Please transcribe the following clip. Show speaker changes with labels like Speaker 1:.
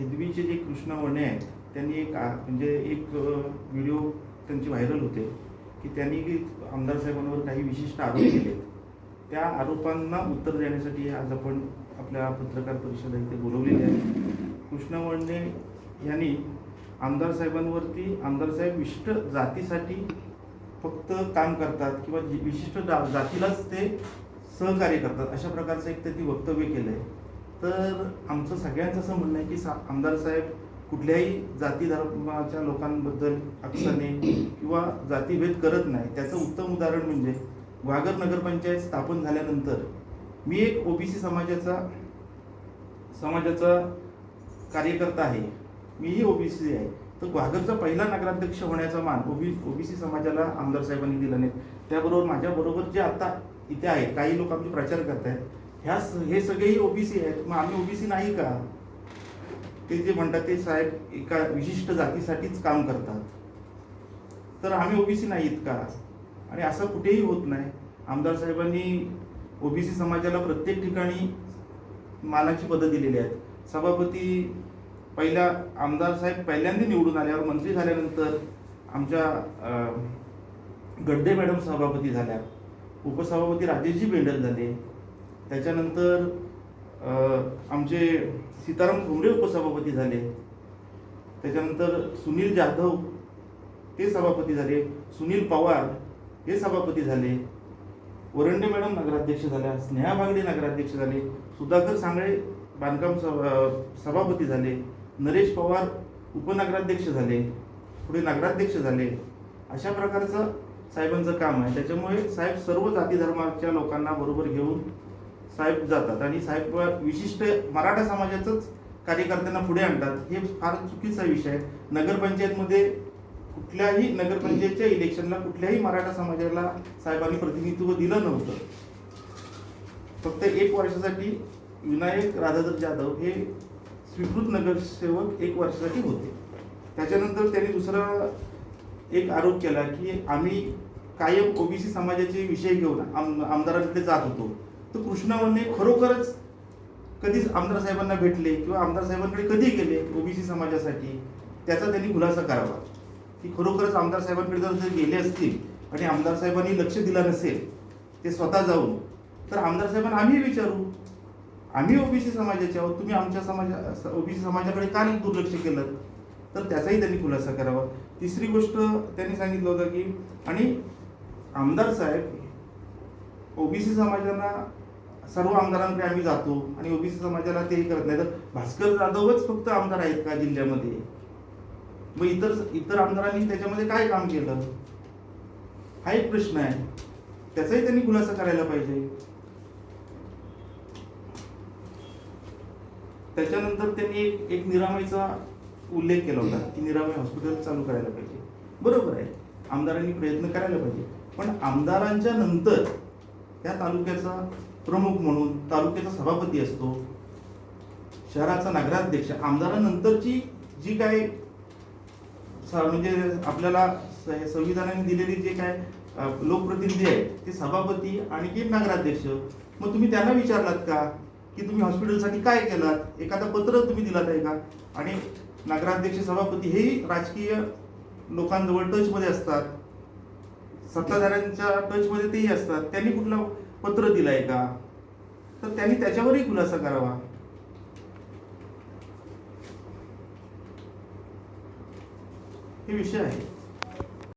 Speaker 1: हेदवीचे जे कृष्ण वणे आहेत त्यांनी एक म्हणजे एक व्हिडिओ त्यांचे व्हायरल होते की त्यांनी आमदार साहेबांवर काही विशिष्ट आरोप केले त्या आरोपांना उत्तर देण्यासाठी आज आपण आपल्या पत्रकार परिषद इथे बोलवलेली आहे. कृष्ण वळणे यांनी आमदार साहेबांवरती आमदार साहेब विशिष्ट जातीसाठी फक्त काम करतात किंवा जी- विशिष्ट जातीलाच ते सहकार्य करतात अशा प्रकारचं एक त्यांनी वक्तव्य केलं आहे तर आमचं सगळ्यांचं असं म्हणणं आहे की सा आमदार साहेब कुठल्याही जाती धर्माच्या लोकांबद्दल अक्षने किंवा जातीभेद करत नाही. त्याचं उत्तम उदाहरण म्हणजे वागर नगरपंचायत स्थापन झाल्यानंतर मी एक ओबीसी समाजाचा समाजाचा कार्यकर्ता आहे. मीही ओबीसी आहे. तर ग्वागरचा पहिला नगराध्यक्ष होण्याचा मान ओबी ओबीसी समाजाला आमदार साहेबांनी दिला नाही. त्याबरोबर माझ्याबरोबर जे आता इथे आहे काही लोक आमचे प्रचार करत आहेत ह्या स- हे सगळेही ओबीसी आहेत. मग आम्ही ओबीसी नाही का? ते जे म्हणतात ते साहेब एका विशिष्ट जातीसाठीच काम करतात. तर आम्ही ओबीसी नाहीत का? आणि असं कुठेही होत नाही. आमदार साहेबांनी ओबीसी समाजाला प्रत्येक ठिकाणी मानाची पदं दिलेली आहेत. सभापती पहिल्या आमदार साहेब पहिल्यांदा निवडून आल्यावर मंत्री झाल्यानंतर आमच्या गड्डे मॅडम सभापती झाल्या. उपसभापती राजेशजी बेंडल झाले. त्याच्यानंतर आमचे सीताराम ठोंबरे उपसभापती झाले. त्याच्यानंतर सुनील जाधव ते सभापती झाले. सुनील पवार हे सभापती झाले. वरंडे मॅडम नगराध्यक्ष झाल्या. स्नेहा भागडे नगराध्यक्ष झाले. सुधाकर सांगळे बांधकाम सभा- सभापती झाले. नरेश पवार उपनगराध्यक्ष झाले. पुढे नगराध्यक्ष झाले. अशा प्रकारचं साहेबांचं काम आहे. त्याच्यामुळे साहेब सर्व जाती धर्माच्या लोकांना बरोबर घेऊन साहेब जातात. आणि साहेब विशिष्ट मराठा समाजाचंच कार्यकर्त्यांना पुढे आणतात हे फार चुकीचा विषय आहे. नगरपंचायतमध्ये कुठल्याही नगरपंचायतच्या इलेक्शनला कुठल्याही मराठा समाजाला साहेबांनी प्रतिनिधित्व दिलं नव्हतं. फक्त एक वर्षासाठी विनायक राधाधर जाधव हे स्वीकृत नगरसेवक एक वर्षासाठी होते. त्याच्यानंतर त्यांनी दुसरा एक आरोप केला की आम्ही कायम ओबीसी समाजाचे विषय घेऊन आम आमदारांकडे जात होतो. तर कृष्णावरने खरोखरच कधीच आमदार साहेबांना भेटले किंवा आमदार साहेबांकडे कधी गेले ओबीसी समाजासाठी त्याचा त्यांनी खुलासा करावा. की खरोखरच आमदार साहेबांकडे जर ते गेले असतील आणि आमदार साहेबांनी लक्ष दिलं नसेल ते स्वतः जाऊन तर आमदार साहेबांना आम्ही विचारू. आम्ही ओबीसी समाजाचे आहोत तुम्ही आमच्या समाजा ओबीसी समाजाकडे का नाही दुर्लक्ष केलं? तर त्याचाही त्यांनी खुलासा करावा. तिसरी गोष्ट त्यांनी सांगितलं होतं की आणि आमदार साहेब ओबीसी समाजाला सर्व आमदारांकडे आम्ही जातो आणि ओबीसी समाजाला ते करत नाही. तर भास्कर जाधवच फक्त आमदार आहेत का जिल्ह्यामध्ये? मग इतर इतर आमदारांनी त्याच्यामध्ये काय काम केलं? हा एक प्रश्न आहे. त्याचाही त्यांनी खुलासा करायला पाहिजे. त्याच्यानंतर त्यांनी एक एक निरामयचा उल्लेख केला होता की निरामय हॉस्पिटल चालू करायला पाहिजे. बरोबर आहे. आमदारांनी प्रयत्न करायला पाहिजे. पण आमदारांच्या नंतर त्या तालुक्याचा प्रमुख म्हणून तालुक्याचा सभापती असतो. शहराचा नगराध्यक्ष. आमदारानंतरची जी काय स- म्हणजे आपल्याला संविधानाने दिलेली जे काय लोकप्रतिनिधी आहेत ते सभापती आणि नगराध्यक्ष. मग तुम्ही त्यांना विचारलात का? की तुम्ही हॉस्पिटलसाठी काय केलात? एखादं पत्र तुम्ही दिलात आहे का? आणि नगराध्यक्ष सभापती हेही राजकीय लोकांजवळ टचमध्ये असतात. सत्ताधाऱ्यांच्या टचमध्ये तेही असतात. त्यांनी कुठलं पत्र दिलंय का? तर त्यांनी त्याच्यावरही खुलासा करावा. हे विषय आहे.